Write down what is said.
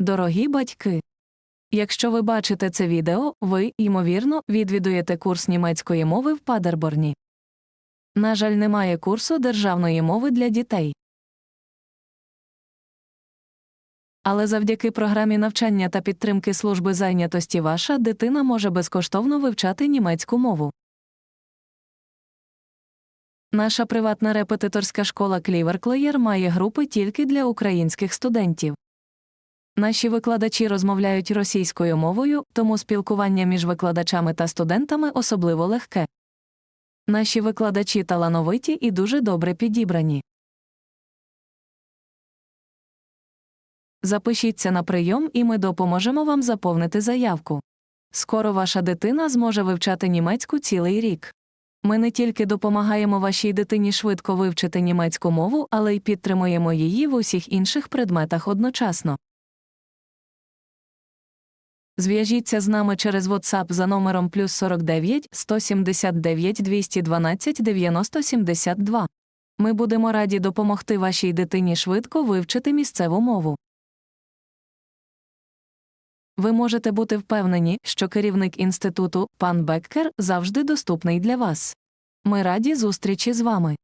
Дорогі батьки. Якщо ви бачите це відео, ви, ймовірно, відвідуєте курс німецької мови в Падерборні. На жаль, немає курсу державної мови для дітей. Але завдяки програмі навчання та підтримки служби зайнятості ваша дитина може безкоштовно вивчати німецьку мову. Наша приватна репетиторська школа Кліверклеєр має групи тільки для українських студентів. Наші викладачі розмовляють російською мовою, тому спілкування між викладачами та студентами особливо легке. Наші викладачі талановиті і дуже добре підібрані. Запишіться на прийом і ми допоможемо вам заповнити заявку. Скоро ваша дитина зможе вивчати німецьку цілий рік. Ми не тільки допомагаємо вашій дитині швидко вивчити німецьку мову, але й підтримуємо її в усіх інших предметах одночасно. Зв'яжіться з нами через WhatsApp за номером плюс 49 179 212 90 72. Ми будемо раді допомогти вашій дитині швидко вивчити місцеву мову. Ви можете бути впевнені, що керівник інституту, пан Беккер, завжди доступний для вас. Ми раді зустрічі з вами.